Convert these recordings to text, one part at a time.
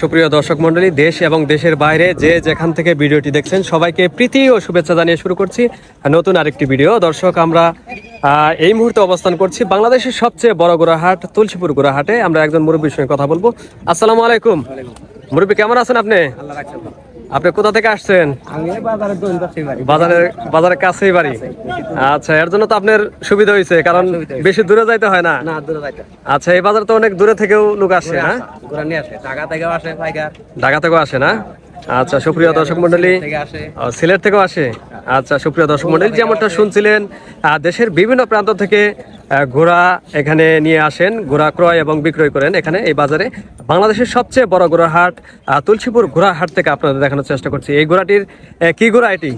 সুপ্রিয় দর্শক মন্ডলী দেশ এবং দেশের বাইরে যে যেখান থেকে ভিডিওটি দেখছেন, সবাইকে প্রীতি ও শুভেচ্ছা জানিয়ে শুরু করছি নতুন আরেকটি ভিডিও। দর্শক, আমরা এই মুহূর্তে অবস্থান করছি বাংলাদেশের সবচেয়ে বড় গোড়াহাট, তুলসীপুর গোড়াহাটে। আমরা একজন মুরব্বীর সঙ্গে কথা বলব। আসসালামু আলাইকুম। মুরব্বী, কেমন আছেন আপনি? আপনি কোথা থেকে আসছেন? বাজারের বাজারের কাছেই বাড়ি? আচ্ছা এর জন্য তো আপনার সুবিধা হয়েছে কারণ বেশি দূরে যাইতে হয় না? আচ্ছা এই বাজার তো অনেক দূরে থেকেও লোক আসে আসে ঢাকা থেকেও আসে ঢাকা থেকেও আসে না? আচ্ছা সুপ্রিয় দর্শক মন্ডলী সিলেট থেকেও আসে? আচ্ছা সুপ্রিয় দর্শক মন্ডলী যেমনটা শুনছিলেন দেশের বিভিন্ন প্রান্ত থেকে ঘোড়া এখানে নিয়ে আসেন ঘোড়া ক্রয় এবং বিক্রয় করেন। এখানে এই বাজারে বাংলাদেশের সবচেয়ে বড় ঘোড়ার হাট তুলসীপুর ঘোড়া হাট থেকে আপনাদের দেখানোর চেষ্টা করছি। এই ঘোড়াটির কি ঘোড়া এটি?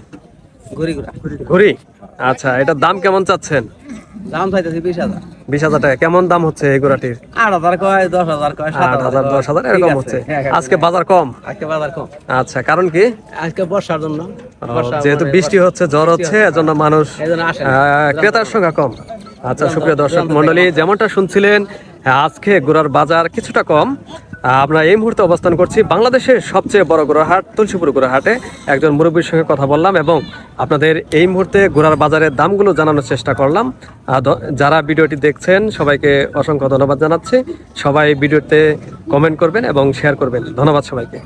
ঘুরি ঘুরি ঘুড়ি। আচ্ছা এটার দাম কেমন চাচ্ছেন? দাম চাইতেছি বিশ হাজার। বিশ হাজার টাকা। কেমন দাম হচ্ছে এই ঘোড়াটির আট হাজার কয় দশ হাজার কয় আট হাজার দশ হাজার এরকম হচ্ছে। হ্যাঁ, হ্যাঁ, আজকে বাজার কম? আজকে বাজার কম। আচ্ছা কারণ কি? আজকে বর্ষার জন্য। যেহেতু মানে বৃষ্টি হচ্ছে জ্বর হচ্ছে এজন্য মানুষ ক্রেতার সংখ্যা কম। আচ্ছা সুপ্রিয় দর্শক মন্ডলী যেমনটা শুনছিলেন আজকে গোড়ার বাজার কিছুটা কম। আমরা এই মুহূর্তে অবস্থান করছি বাংলাদেশের সবচেয়ে বড় গোড়াহাট তুলসীপুর গোড়াহাটে। একজন মুরব্বীর সঙ্গে কথা বললাম এবং আপনাদের এই মুহূর্তে ঘোড়ার বাজারের দামগুলো জানানোর চেষ্টা করলাম। যারা ভিডিওটি দেখছেন, সবাইকে অসংখ্য ধন্যবাদ জানাচ্ছি। সবাই ভিডিওতে কমেন্ট করবেন এবং শেয়ার করবেন। ধন্যবাদ সবাইকে।